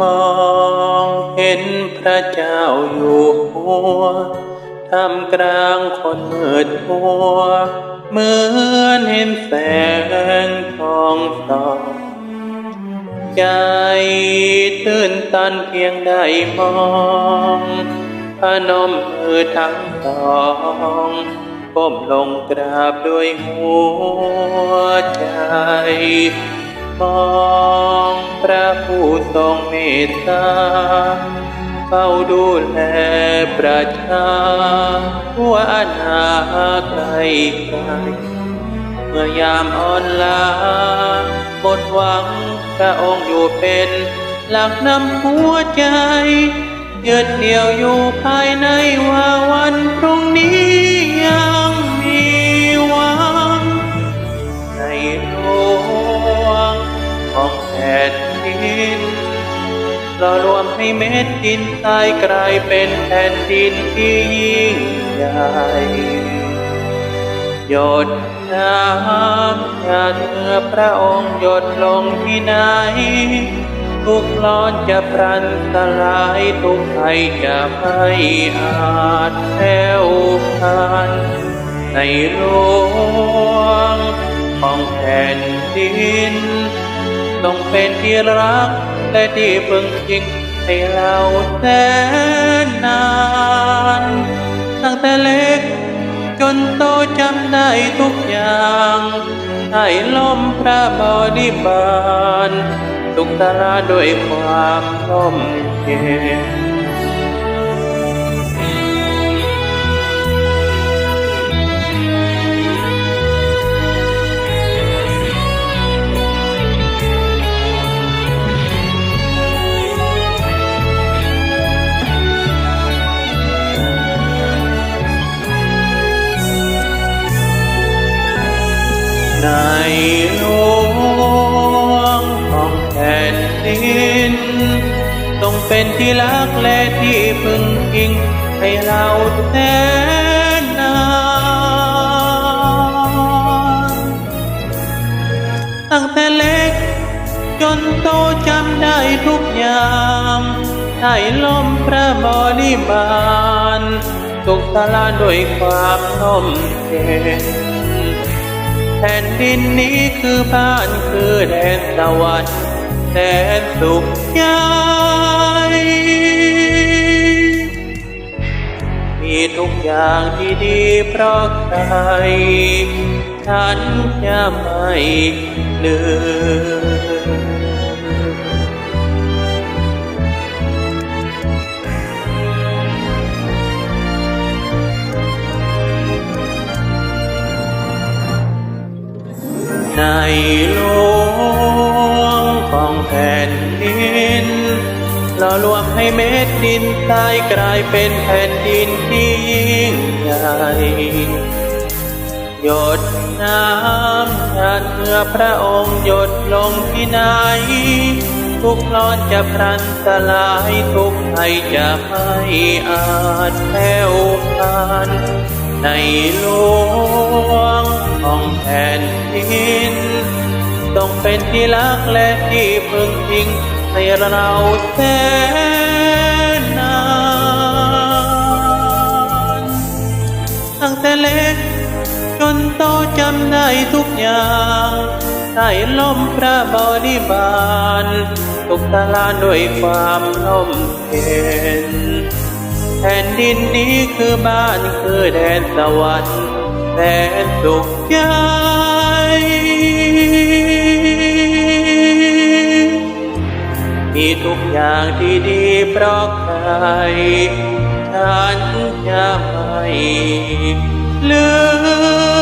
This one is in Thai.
มองเห็นพระเจ้าอยู่หัวทำกลางคนมืดมัว เหมือนเห็นแสงทองส่องใจตื่นตันเพียงได้มองพนมมือทั้งสองก้มลงกราบด้วยหัวใจ มองพระผู้ทรงเมตตาเฝ้าดูแลประชาทั่วอาณาไกลไกลเมื่อยามอ่อนล้าหมดหวังพระองค์อยู่เป็นหลักนำหัวใจยืดเหนี่ยวอยู่ภายในว่ ดินเรารวมให้เม็ดดินทรายกลายเป็นแผ่นดินที่ยิ่งใหญ่หยดน้ำหยาดเมื่อพระองค์หยดลงที่ไหน ทุกร้อนจะพรันสลายทุกภัยจะไม่อาจแผ่วพันในหลวงของแผ่นดิน ต้องเป็นที่รัก และที่พึ่งพิงให้เราแสนนาน ตั้งแต่เล็ก จนโตจำได้ทุกอย่างให้ล้มพระบริบาลทุกตาราด้วยความร่มเย็น ในหลวงของแผ่นดิน ต้องเป็นที่รักและที่พึ่งพิงให้เราแสนนานตั้งแต่เล็กจนโตจำได้ทุกอย่างได้ล้มพระบริบาลทุกสาราด้วยความน้มเย แผ่นดินนี้คือบ้านคือแดนสวรรค์แดนสุขยายมีทุกอย่างที่ดีเพราะใคร ฉันจะไม่ลืม หลวงของแผ่นดินเรารวมให้เม็ดดินทรายกลายเป็นแผ่นดินที่ยิ่งใหญ่หยดน้ำหยาดเมื่อพระองค์หยดลงที่ไหน ทุกร้อนจะพรันสลายทุกภัยจะไม่อาจแผ่วพันในหลวง ของแผ่นดิน ต้องเป็นที่รักและที่พึ่งพิงให้เราแสนนานตั้งแต่เล็กจนโตจำได้ทุกอย่างได้ล้มพระบริบาลทุกตาลาด้วยความร่มเย็นแผ่นดินนี้คือบ้านคือแดนสวรรค์ แสนสุขใจมีทุกอย่างที่ดีเพราะใคร ฉันจะไม่ลืม